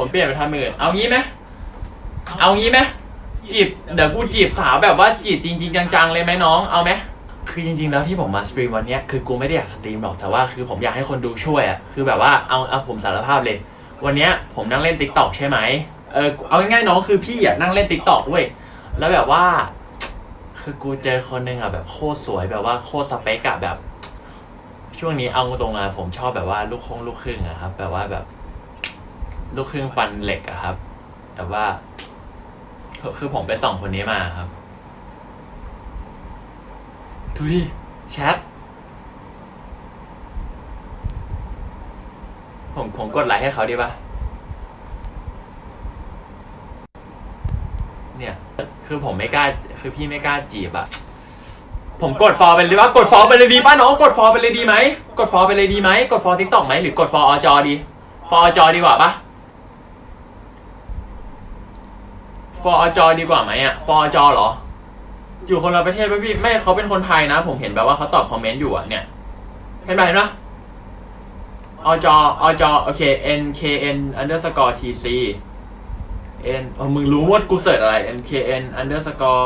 ผมเปลี่ยนไปทำอื่นเอางี้ไหมเอางี้ไหมจีบเดี๋ยวกูจีบสาวแบบว่าจีบจริง ๆ จังๆเลยไหมน้องเอาไหมคือจริงๆแล้วที่ผมมาสตรีมวันเนี้ยคือกูไม่ได้อยากสตรีมหรอกแต่ว่าคือผมอยากให้คนดูช่วยอะคือแบบว่าเอาเอาผมสารภาพเลย วันเนี้ยผมนั่งเล่นติ๊กต็อกใช่ไหมเออเอาง่ายๆน้องคือพี่อะนั่งเล่นติ๊กต็อกด้ยแล้วแบบว่า คือกูเจอคนหนึ่งอะแบบโคตรสวยแบบว่าโคตรสเปกอะแบบ ช่วงนี้เอาตรงๆอะผมชอบแบบว่าลูกคงลูกครึ่งอะครับแบบว่าแบบ ลูกครึ่งฟันเหล็กอะครับ แต่ว่า คือผมไปส่องคนนี้มาครับ ดูดิแชทผมผมกดไลค์ให้เขาดีปะเนี่ย คือผมไม่กล้า คือพี่ไม่กล้าจีบอะผมกดฟอลไปเลยว่ากดฟอลไปเลยดีป่ะน้องกดฟอลไปเลยดีไหม กดฟอลไปเลยดีไหม กดฟอลทิกตอกไหมหรือกดฟอลอจอดี ฟอลอจอดีกว่าปะ ฟอร์จอดีกว่าไหมอะฟอร์จอเหรอ อยู่คนละประเทศป่ะพี่ไม่เขาเป็นคนไทยนะ ผมเห็นแบบว่าเขาตอบคอมเมนต์อยู่อะเนี่ยเห็นไหมเห็นปะอจออจอโอเค n k n underscore t c n เออมึงรู้ว่ากูเสิร์ชอะไร n k n underscore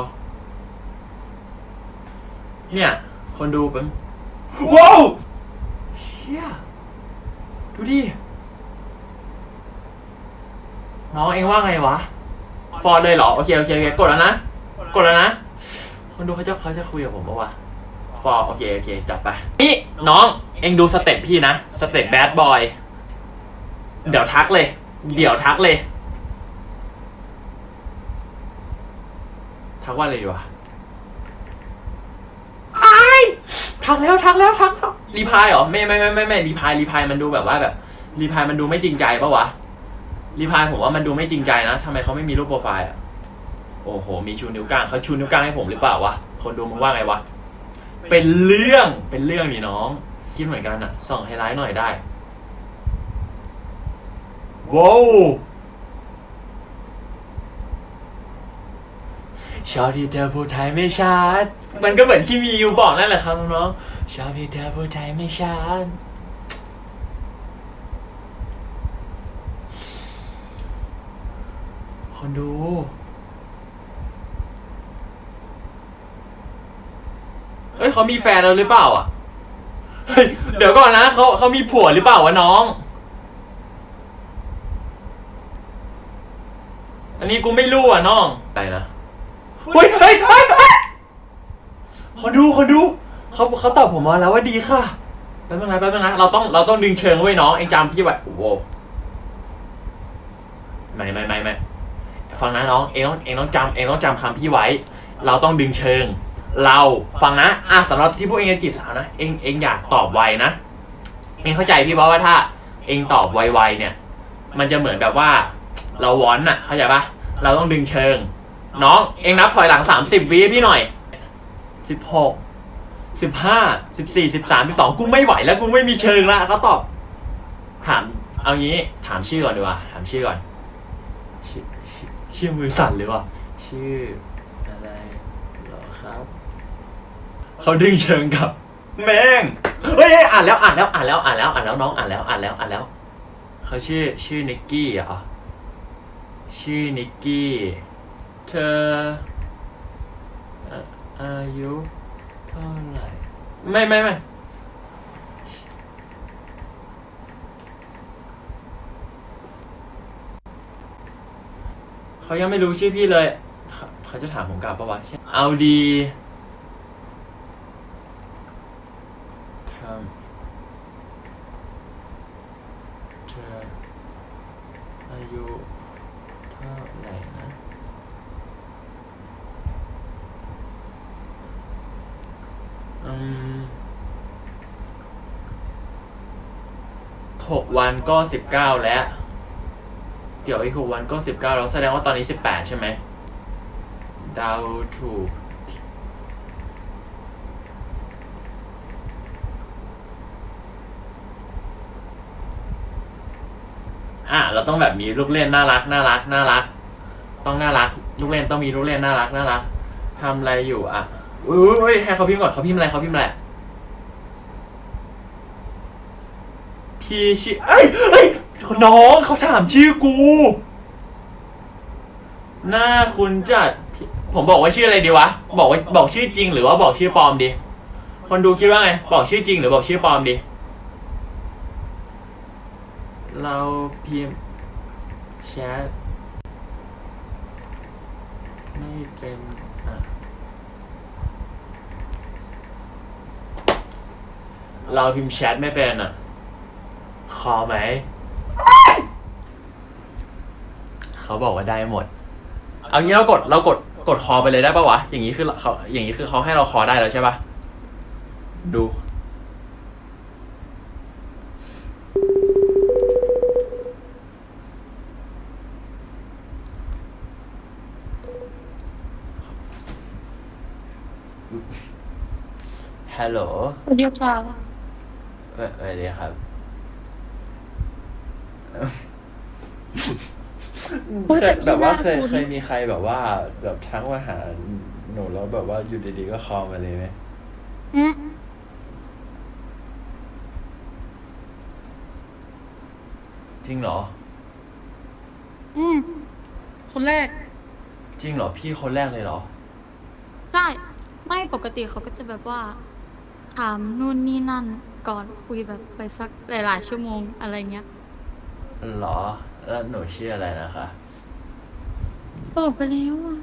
เนี่ย คนดูเป็นว้าวเชี่ยดูดิ น้องเองว่าไงวะ ฟอร์เลยเหรอโอเคโอเคโอเคกดแล้วนะกดแล้วนะคนดูเขาจะเขาจะคุยกับผมปะวะฟอร์โอเคโอเคจับไปนี่น้องเองดูสเต็ปพี่นะสเต็ปแบดบอยเดี๋ยวทักเลย เดี๋ยวทักเลย ทักว่าอะไรดีวะไอายทักแล้วทักแล้วทักแล้วรีพายเหรอไม่ไม่ไม่ไม่ไม่รีพายรีพายมันดูแบบว่าแบบ รีพายมันดูไม่จริงใจปะวะ รีพายผมว่ามันดูไม่จริงใจนะทำไมเขาไม่มีรูปโปรไฟล์อะ โอ้โห มีชูนิ้วกลางเขาชูนิ้วกลางให้ผมหรือเปล่าวะ คนดูมึงว่าไงวะ เป็นเรื่อง เป็นเรื่องนี่น้อง คิดเหมือนกันอะ ส่องไฮไลท์หน่อยได้ ว้าวชอบที่เธอพูดไทยไม่ชัด มันก็เหมือนที่มีอยู่บอกนั่นแหละครับน้องชอบที่เธอพูดไทยไม่ชัด คนดู เอ้ยเขามีแฟนแล้วหรือเปล่าอะ เฮ้ย เดี๋ยวก่อนนะเขาเขามีผัวหรือเปล่าวะน้อง อันนี้กูไม่รู้อะน้องอะไรนะเฮ้ยเฮ้ยเฮ้ยเฮ้ยคนดูคนดูเขาเขาตอบผมมาแล้วว่าดีค่ะแป๊บนึงนะแป๊บนึงนะเราต้องเราต้องดึงเชิงไว้ยน้องเองจำพี่ไว้โอ้โหไม่ไม่ไม่ไม่ ฟังนะน้องเองต้องเองต้องจำเองต้องจำคำพี่ไว้ เราต้องดึงเชิง เราฟังนะอะสำหรับที่พวกเองจะจีบสาวนะเองเองอยากตอบไวนะเองเข้าใจพี่ว่าว่าถ้า เองตอบไวๆเนี่ย มันจะเหมือนแบบว่า เราวอนน่ะ เข้าใจปะเราต้องดึงเชิง น้องเองนับถอยหลังสามสิบวิพี่หน่อยสิบหกสิบห้าสิบสี่สิบสามสิบสองกูไม่ไหวแล้วกูไม่มีเชิงละเขาตอบ ถาม เอางี้ ถามชื่อก่อนดีกว่า ถามชื่อก่อน ชื่อชื่อชื่อมือสั่นเลยว่ะ ชื่ออะไรเหรอครับ เขาดึงเชิงกับ แม่งเฮ้ยเฮ้ยอ่านแล้วอ่านแล้วอ่านแล้วอ่านแล้วอ่านแล้วน้องอ่านแล้วอ่านแล้วอ่านแล้ว เขาชื่อชื่อนิกกี้เหรอ ชื่อนิกกี้ เธอเอ่ออายุเท่าไหร่ ไม่ไม่ไม่ เขายังไม่รู้ชื่อพี่เลยเขาเขาจะถามผมกลับปะวะเอาดีทำเธออายุเท่าไหร่นะ อืมหกวันก็สิบเก้าแล้ว เดี๋ยวอีกหกวันก็สิบเก้าแล้วแสดงว่าตอนนี้สิบแปดใช่ไหมเดาวถูกอะเราต้องแบบมีลูกเล่นน่ารักน่ารักน่ารัก ต้องน่ารัก ลูกเล่นต้องมีลูกเล่นน่ารักน่ารักทำอะไรอยู่อะอุ้ยอุ้ยให้เขาพิมพ์ก่อนเขาพิมพ์อะไรเขาพิมพ์อะไรพี่ชื่อเอ้ยเอ้ย น้องเขาถามชื่อกู หน้าคุณจัด ผมบอกว่าชื่ออะไรดีวะ บอกว่าบอกชื่อจริง หรือว่าบอกชื่อปลอมดี คนดูคิดว่าไง บอกชื่อจริง หรือบอกชื่อปลอมดี เราพิมพ์แชทไม่เป็นอะเราพิมพ์แชทไม่เป็นอะ คอไหม เขาบอกว่าได้หมด เอางี้เรากดเรากดกดคอไปเลยได้ปะวะ อย่างนี้คือเขาอย่างนี้คือเขาให้เราคอได้แล้วใช่ปะดู ฮัลโหลสวัสดีค่ะเอ่อสวัสดีครับ โอ้ยเคแต่ยพี่แบบว่าน่าเคยคุ้น เคยมีใครแบบว่า แบบทักมาหาหนูแล้วแบบว่าอยู่ดีๆก็คอลมาเลยไหมอืมจริงเหรอ อืมคนแรก จริงเหรอพี่คนแรกเลยเหรอ ใช่ ไม่ปกติเขาก็จะแบบว่า ถามนู่นนี่นั่นก่อนคุยแบบไปสักหลาย ๆ ชั่วโมงอะไรเงี้ย เหรอ แล้วหนูชื่ออะไรนะคะ บอกไปแล้วอะ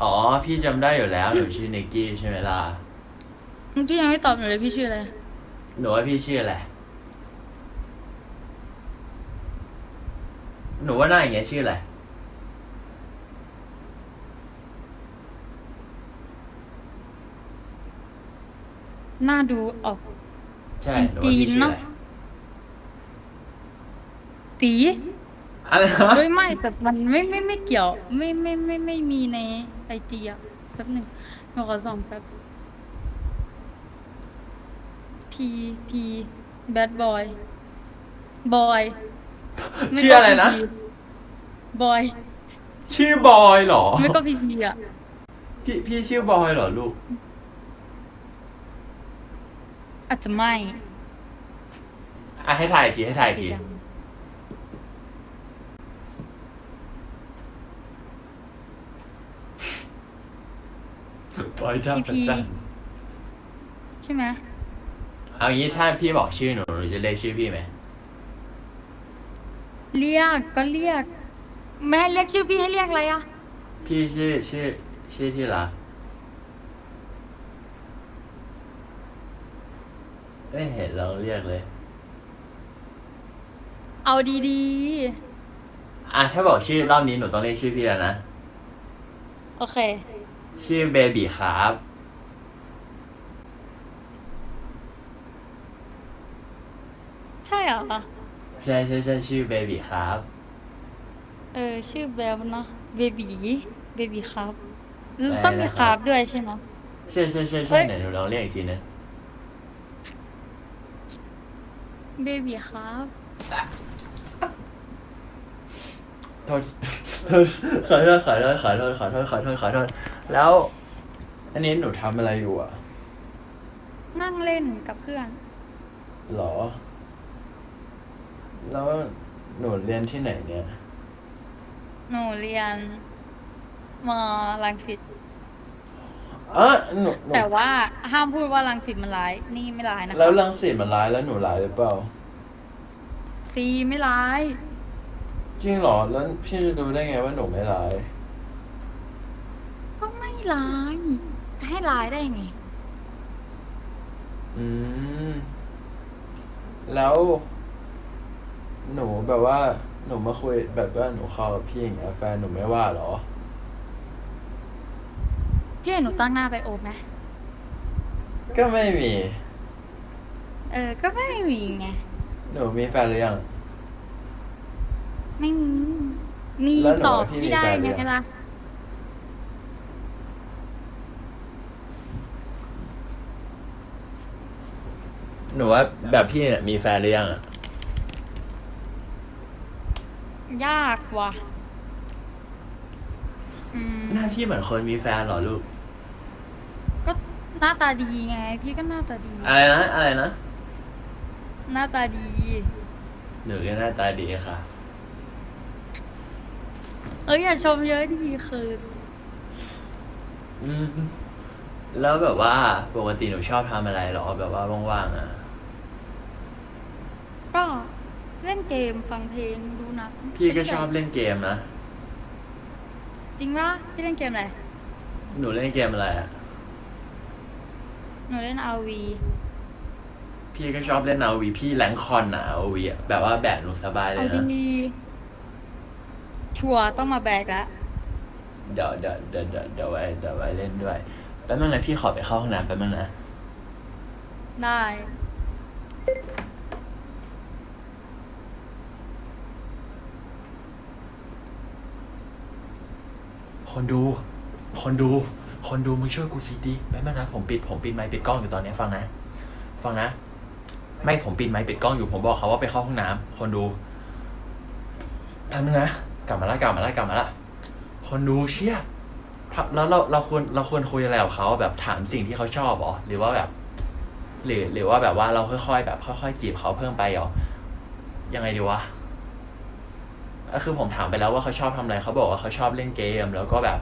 อ๋อ พี่จำได้อยู่แล้ว หนูชื่อนิกกี้ใช่ไหมล่ะพี่ยังไม่ตอบหนูเลยพี่ชื่ออะไร หนูว่าพี่ชื่ออะไร หนูว่าหน้าอย่างเงี้ยชื่ออะไร หน้าดูออก ใช่ หนูว่าพี่จีนชื่อๆเนอะอะไร ตีอะไรนะ เฮ้ยไม่แต่มันไม่ไม่ไม่เกี่ยว ไม่ไม่ไม่ไม่มีในไอจีอะแป๊บหนึ่งหนูขอส่องแป๊บพีพีแบดบอยบอยชื่ออะไรนะ บอย ชื่อบอยเหรอ ไม่ก็พีพีอะพี่พี่ชื่อบอยเหรอลูก อาจจะไม่อะให้ถ่ายอีกทีให้ถ่ายอีกทียัง บอยจับประจันใช่ไหมเอางี้ถ้าพี่บอกชื่อหนูหนูจะเรียกชื่อพี่ไหมเรียกก็เรียกแม่ให้เรียกชื่อพี่ให้เรียกอะไรอะพี่ชื่อชื่อชื่อที่รักไม่เห็นลองเรียกเลย เอาดีอะถ้าบอกชื่อรอบนี้หนูต้องเรียกชื่อพี่แล้วนะ ๆ โอเค ชื่อเบบีครับ ใช่เหรอ ใช่ใช่ใช่ชื่อเบบีครับ เออ ชื่อแบลเนาะ เบบีเบบีครับ ได้ต้องมีนะคครัรับ บด้วยใช่ไหม ใช่ใช่ใช่เฮ้ใช่ย ไหนหนูลองเรียกอีกทีนึงเบบีครับ โทษโทษขอโทษขอโทษขอโทษขอโทษขอโทษขอโทษ แล้ว อันนี้หนูทำอะไรอยู่อะนั่งเล่นกับเพื่อน หรอ แล้วหนูเรียนที่ไหนเนี่ย หนูเรียนมลังสิตอะหนูหนูแต่ว่าห้ามพูดว่าลังสิตมันร้าย นี่ไม่ร้ายนะคะแล้วรังสีมันร้ายแล้วหนูร้ายหรือเปล่า ซีไม่ร้าย จริงเหรอ แล้วพี่จะรู้ได้ไงว่าหนูไม่ร้าย ก็ไม่ร้ายให้ร้ายได้ไง อืม แล้ว หนูแบบว่า หนูมาคุยแบบว่าหนูคอลกับพี่อย่างเงี้ยแฟนหนูไม่ว่าเหรอ พี่เห็นหนูตั้งหน้าไปโอมไหมก็ไม่มี เออ ก็ไม่มีไง หนูมีแฟนหรือยัง ไม่มี มีแล้วหนูตอบว่าพี่พี่มีได้แฟนหรือไงยัง ล่ะ หนูว่าแบบพี่เนี่ยมีแฟนหรือยังอะยากว่ะ อืม หน้าพี่เหมือนคนมีแฟนเหรอลูก ก็หน้าตาดีไง พี่ก็หน้าตาดี อะไรนะ อะไรนะ หน้าตาดี หนูก็หน้าตาดีค่ะ เอ้ยอย่าชมเยอะดีคืออืม แล้วแบบว่าปกติหนูชอบทำอะไรเหรอแบบว่าว่างๆอะ ก็เล่นเกมฟังเพลงดูหนังพี่ก็ชอบเล่นเกมนะ จริงปะพี่เล่นเกมอะไร หนูเล่นเกมอะไรอะหนูเล่น RV พี่ก็ชอบเล่นเอาวีพี่แรงคอนอะเอาวีอะแบบว่าแบกหนูสบายเลเอายนะ ดีชัวร์ต้องมาแบกละเดี๋ยวเดี๋ยวเดี๋ยวเดี๋ยวเดี๋ยวไว้เดี๋ยวไว้เล่นด้วยแป๊บนึงนะพี่ขอไปเข้าห้องน้ำแป๊บนึงนะ ได้ คนดู คนดู คนดูมึงช่วยกูซีดีแป๊บนึงนะผมปิดผมปิดไมค์ปิดกล้องอยู่ตอนนี้ฟังนะ ฟังนะ ไม่ผมปิดไมค์ปิดกล้องอยู่ผมบอกเขาว่าไปเข้าห้องน้ำคนดูแป๊บนึงนะกลับมาละกลับมาละกลับมาละคนดูเชี่ยแล้วเราเราควรเราควรคุยอะไรกับเขาแบบถามสิ่งที่เขาชอบหรอหรือว่าแบบ หรือหรือว่าแบบว่าเราค่อยๆแบบ ค่อยๆจีบเขาเพิ่มไปหรอยังไงดีวะ ก็คือผมถามไปแล้วว่าเขาชอบทำอะไรเขาบอกว่าเขาชอบเล่นเกม แล้วก็แบบ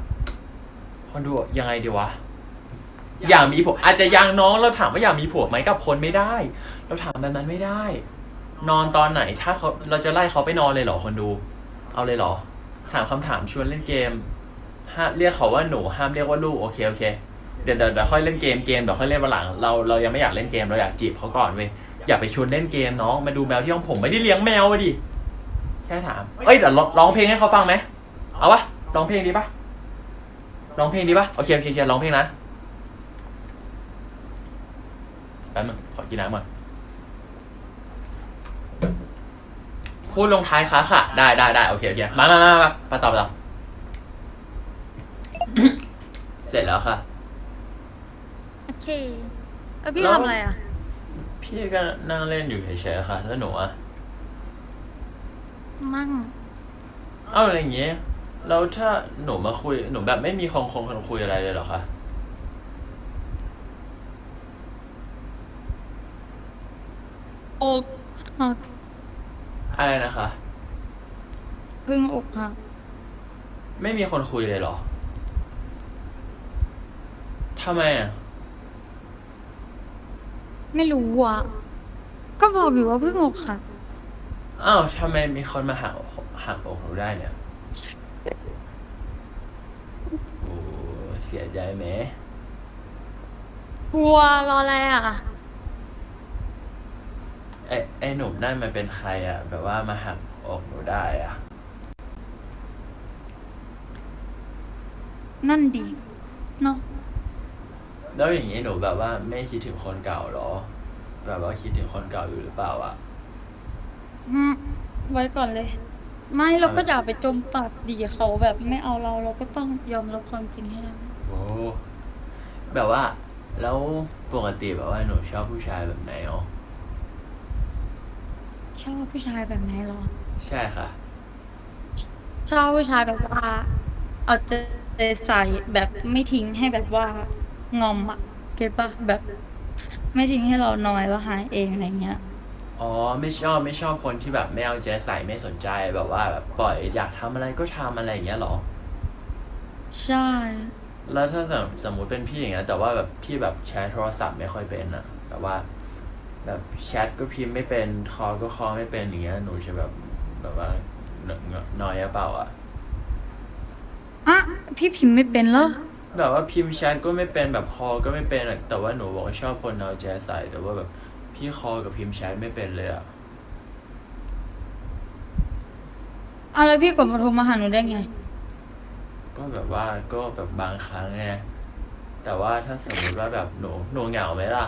คนดูยังไงดีวะอยากมีผัวอาจจะยังน้องเราถามว่าอยากมีผัวไหมกับคนไม่ได้ เราถามแบบนั้นไม่ได้ นอนตอนไหนถ้าเขาเราจะไล่เขาไปนอนเลยเหรอคนดู เอาเลยเหรอ ถามคำถามชวนเล่นเกมห้ามเรียกเขาว่าหนูห้ามเรียกว่าลูกโอเคโอเคเดี๋ยวเดี๋ยวเดี๋ยวค่อยเล่นเกมเกมเดี๋ยวค่อยเล่นวันหลังเราเรายังไม่อยากเล่นเกมเราอยากจีบเขาก่อนเว้ยอย่าไปชวนเล่นเกมน้องมาดูแมวที่ห้องผมไม่ได้เลี้ยงแมวอะดิ แค่ถาม เอ้ยเดี๋ยวร้องร้องเพลงให้เขาฟังไหมเอาปะร้องเพลงดีปะร้องเพลงดีปะโอเคโอเคโอเคร้องเพลงนะแป๊บนึงขอกินน้ำก่อนพูดลงท้ายค้าค่ะ ได้ได้ได้โอเคโอเคมามามามามาตอบตอบเสร็จแล้วค่ะ โอเคเอ้ยพี่แล้วทำอะไรอะ พี่ก็นั่งเล่นอยู่เฉยๆค่ะ แล้วหนูอะ มั่ง เอ้าอะไรอย่างเงี้ยแล้วถ้าหนูมาคุย หนูแบบไม่มีคงคงคนคุยอะไรเลยเหรอคะอกหักอะไรนะคะ เพิ่งอกหักไม่มีคนคุยเลยเหรอทำไมอะไม่รู้อะ ก็บอกอยู่ว่าเพิ่งอกหัก อ้าวทำไมมีคนมาหักหักอกหนูได้เนี่ย โอ้เสียใจไหมกลัวรออะไรอะ ไอ้ไอ้หนุ่มนั่นมันเป็นใครอะ แบบว่ามาหักอกหนูได้อะ นั่นดีเนาะแล้วอย่างนี้หนูแบบว่าไม่คิดถึงคนเก่าเหรอ แบบว่าคิดถึงคนเก่าอยู่หรือเปล่าอะ อืมไว้ก่อนเลย ไม่เราก็อย่าไปจมปากดีเขาแบบไม่เอาเราเราก็ต้องยอมรับความจริงให้ได้โอ้แบบว่า แล้วปกติแบบว่าหนูชอบผู้ชายแบบไหนอ๋อชอบผู้ชายแบบไหนหรอ ใช่ค่ะ ชอบผู้ชายแบบว่า เอาใจใส่แบบไม่ทิ้งให้แบบว่างอมอะเก็ตปะแบบ ไม่ทิ้งให้เรานอยแล้วหายเองอะไรเงี้ย อ๋อไม่ชอบไม่ชอบคนที่แบบไม่เอาใจใส่ไม่สนใจแบบว่าแบบปล่อยอยากทำอะไรก็ทำอะไรอย่างเงี้ยเหรอ ใช่ แล้วถ้าสมสมมุติเป็นพี่อย่างเงี้ยแต่ว่าแบบพี่แบบใช้โทรศัพท์ไม่ค่อยเป็นอะแบบว่า แบบแชทก็พิมพ์ไม่เป็นคอลก็คอลไม่เป็นอย่างเงี้ยหนูจะแบบแบบว่าหนหนนอยหรือเปล่าอะอะพี่พิมพ์ไม่เป็นเหรอ แบบว่าพิมพ์แชทก็ไม่เป็นแบบคอลก็ไม่เป็นอะแต่ว่าหนูบอกว่าชอบคนเอาใจใส่แต่ว่าแบบ พี่คอลกับพิมพ์แชทไม่เป็นเลยอะอะแล้วพี่กดมาโทรมาหาหนูได้ไง ก็แบบว่าก็แบบบางครั้งไงแต่ว่าถ้าสมมติว่าแบบหนูหนูเหงาไหมล่ะ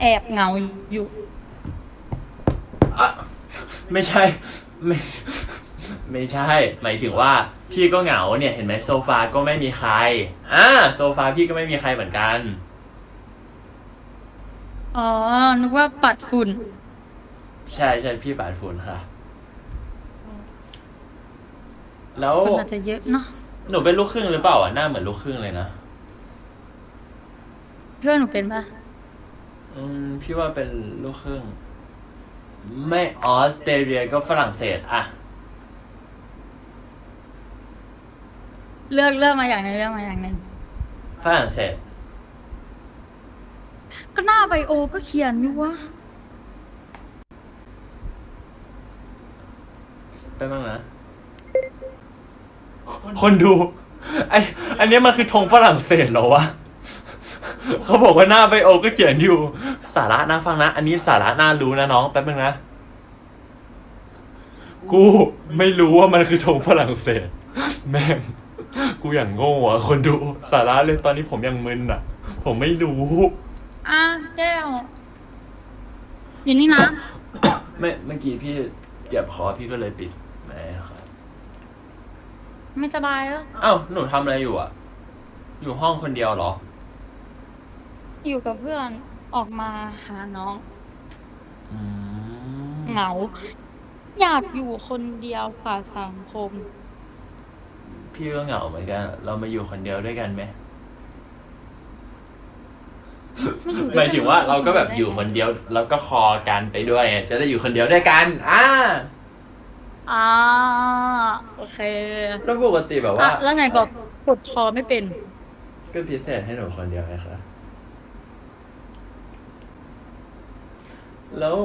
แอบเหงาอยู่ อะไม่ใช่ ไม่ ไม่ใช่ หมายถึงว่า พี่ก็เหงาเนี่ยเห็นไหมโซฟาก็ไม่มีใครอ่าโซฟาพี่ก็ไม่มีใครเหมือนกัน อ๋อ นึกว่าปัดฝุ่น ใช่ใช่พี่ปาดฝุ่นค่ะ แล้วคนอาจจะเยอะเนาะ หนูเป็นลูกครึ่งหรือเปล่าอะ หน้าเหมือนลูกครึ่งเลยนะ เพื่อนหนูเป็นปะอืม พี่ว่าเป็นลูกครึ่ง ไม่ออสเตรเลียก็ฝรั่งเศสอะเลือกเลือกมาอย่างหนึงเลือกมาอย่างหนึ่งฝรั่งเศส ก็หน้าไบโอก็เขียนอยู่วะไปบ้างนะ คนดู ไออันนี้มันคือธงฝรั่งเศสเหรอวะ เขาบอกว่าหน้าไบโอก็เขียนอยู่ สาระน่าฟังนะ อันนี้สาระน่ารู้นะน้องแป๊บนึงนะ กูไม่รู้ว่ามันคือธงฝรั่งเศส แม่ง กูอย่างโง่อะคนดู สาระเลยตอนนี้ผมยังมึนอะผมไม่รู้ อะแก้วอยู่นี่นะไม่เมื่อกี้พี่เจ็บคอพี่ก็เลยปิดแม่ครับไม่สบายเหรออ้าวหนูทำอะไรอยู่อะอยู่ห้องคนเดียวเหรอ อยู่กับเพื่อนออกมาหาน้อง อืมเหงา อยากอยู่คนเดียวฝ่าสังคม พี่ก็เหงาเหมือนกัน เรามาอยู่คนเดียวด้วยกันไหม ไม่อยู่หด้มาวยยถึงว่าเราก็แบบอยู่คนเดียวแล้วก็คอกันไปด้วยไงจะได้อยู่คนเดียวด้วยกันอ่าอ่าโอเคแล้วปกติแบบอะว่าแล้วไงบอกกดคอไม่เป็น ก็พิเศษให้หนูคนเดียวไหมคะแล้ว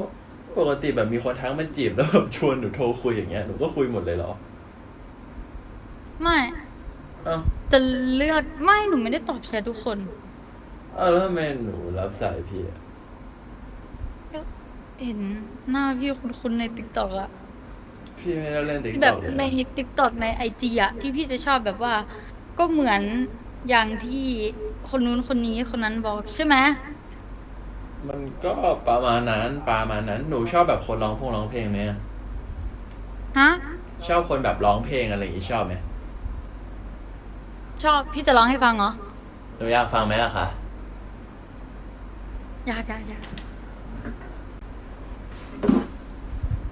ปกติแบบมีคนทักมันจีบแล้วแบบชวนหนูโทรคุยอย่างเงี้ยหนูก็คุยหมดเลยเหรอไม่อ้าวจะเลือกไม่หนูไม่ได้ตอบแชททุกคน อ้าวแล้วทำไมหนูรับสายพี่อะเห็นหน้าพี่คุ้นๆในติ๊กต็อกอะพี่ไม่ได้เล่นติ๊กแบต็อบกเลยในนะติ๊กต็อกในไอจีอะที่พี่จะชอบแบบว่า ก็เหมือนอย่างที่คนนู้นคนนี้คนนั้นบอกใช่ไหมมันก็ประมาณนั้นประมาณนั้น หนูชอบแบบคนร้องพงร้องเพลงไหมอะฮะ ชอบคนแบบร้องเพลงอะไรอย่างงี้ชอบไหมชอบพี่จะร้องให้ฟังเหรอ หนูอยากฟังไหมล่ะคะอ ยากอยากอยาก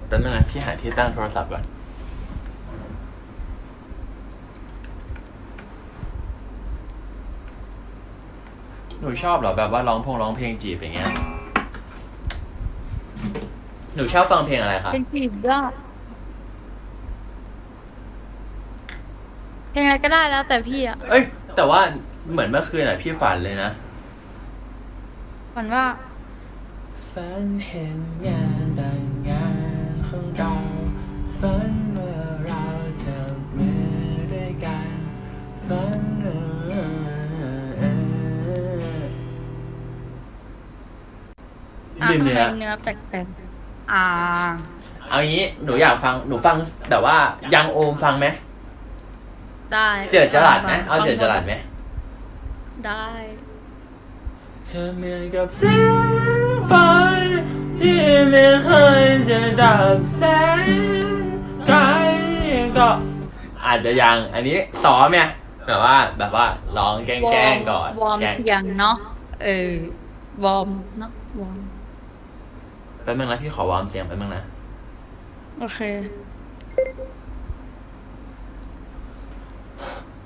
แป๊บนึงนะพี่หาที่ตั้งโทรศัพท์ก่อน หนูชอบเหรอแบบว่าร้องพงร้องเพลงจีบอย่างเงี้ย หนูชอบฟังเพลงอะไรคะเป็นจีบด้วยเพลงอะไรก็ได้แล้วแต่พี่อะเอ้ย แต่ว่าเหมือนเมื่อคืนอะพี่ฝันเลยนะ ฝันว่าฝันเห็นงานแต่งงานของเราฝันว่าเราจับมือด้วยกันฝันว่าอะลืมทำเนื้ไมอเนื้อแปลกๆอ่า เอางี้หนูอยากฟังหนูฟังแต่ว่ายังโอมฟังไหมได้เจิดจรัสไหมเอาเจิดจรัสไหมได้ เธอเหมือนกับแสงไฟที่ไม่เคยจะดับแสงไกลก็อาจจะยังอันนี้ซ้อมเนี่ยแบบว่าแบบว่าร้องแกล้งๆก่อนวอร์มแกล้งเสียงเนาะเออวอร์มเนาะวอร์มแป๊บนึงนะพี่ขอวอร์มเสียงแป๊บนึงนะโอเค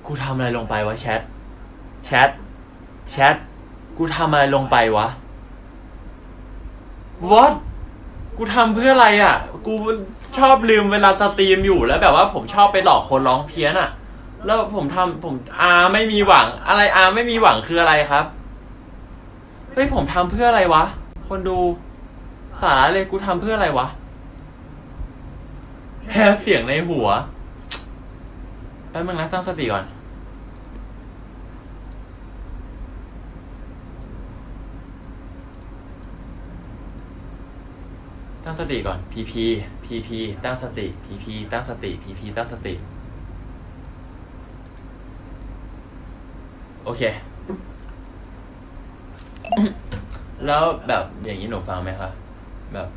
กูทำอะไรลงไปวะแชทแชทแชท กูทำอะไรลงไปวะ what กูทำเพื่ออะไรอะ กูชอบลืมเวลาสตรีมอยู่แล้วแบบว่าผมชอบไปหลอกคนร้องเพี้ยนอะ แล้วผมทำผมอาไม่มีหวัง อะไรอาไม่มีหวังคืออะไรครับ เฮ้ยผมทำเพื่ออะไรวะ คนดูสาระเลยกูทำเพื่ออะไรวะแพ้เสียงในหัวแป๊บนึงนะตั้งสติก่อน ตั้งสติก่อนพีพีพีพีตั้งสติพีพีตั้งสติพีพีตั้งสติ โอเค แล้วแบบอย่างนี้หนูฟังไหมคะแบบ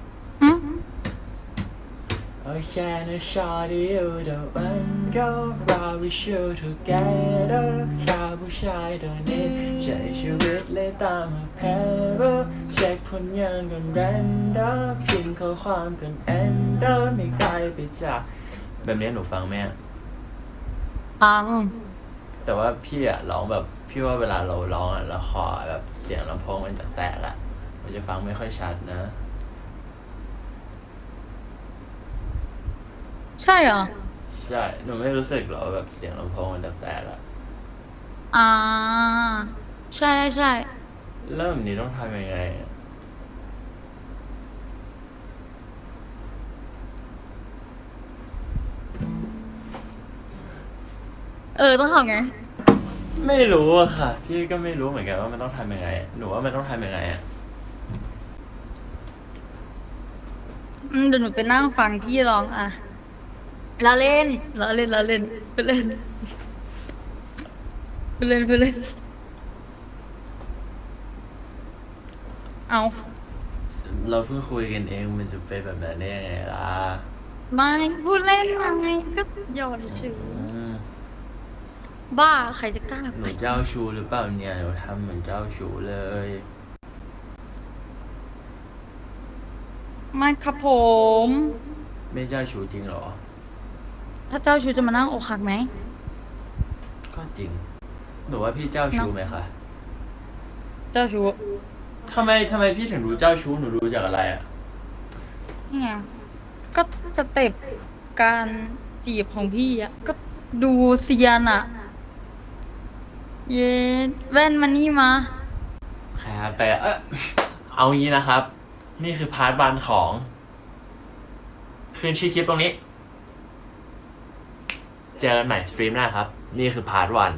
I can assure you the one go round we should together แค่ผู้ชายตัวนี้ใช้ชีวิตเลยตามมาแพ้เช็คผลงานกัน random พิมพ์ข้อความกัน ender ไม่ไกลไปจากแบบนี้หนูฟังไหมอะฟัง แต่ว่าพี่อะร้องแบบ พี่ว่าเวลาเราร้องอะแล้วคอแบบเสียงลำโพงมันจะแตกอะมันจะฟังไม่ค่อยชัดนะ ใช่เหรอ ใช่ หนูไม่รู้สึกหรอแบบเสียงลำโพงมันแตกๆอะอ่า ใช่ใช่แล้วแบบนี้ต้องทำยังไงอะเออ ต้องทำไง ไม่รู้อะค่ะ พี่ก็ไม่รู้เหมือนกันว่ามันต้องทำยังไงหนูว่ามันต้องทำยังไงอะอืมเดี๋ยวหนูไปนั่งฟังพี่ร้องอะ ละเล่นละเล่นละเล่นไปเล่นไปเล่นไปเล่น เอาเราเพิ่งคุยกันเองมันจะเป็นแบบนั้นได้ยังไงล่ะไม่พูดเล่นไงก็หยอดเฉยอืมบ้าใครจะกล้าหไปนูเจ้าชู้หรือเปล่าเนี่ยหนูทำเหมือนเจ้าชู้เลยไม่ครับผม ไม่เจ้าชู้จริงเหรอ ถ้าเจ้าชูจะมานั่งอกหักไหม ก็จริง หนูว่าพี่เจ้าชู้ไหมคะเจ้าชูทำไมทำไมพี่ถึงรู้เจ้าชู้หนูรู้จากอะไรอะนี่ไงก็สเต็ปการจีบของพี่อะ ก็ดูเซียนอะ เย็นแว่นมานี่มา ครับแต่เออเอางี้นะครับ นี่คือพาร์ทวันของ คืนชื่อคลิปตรงนี้ เจอกันใหม่สตรีมหน้าครับ นี่คือพาร์ทวัน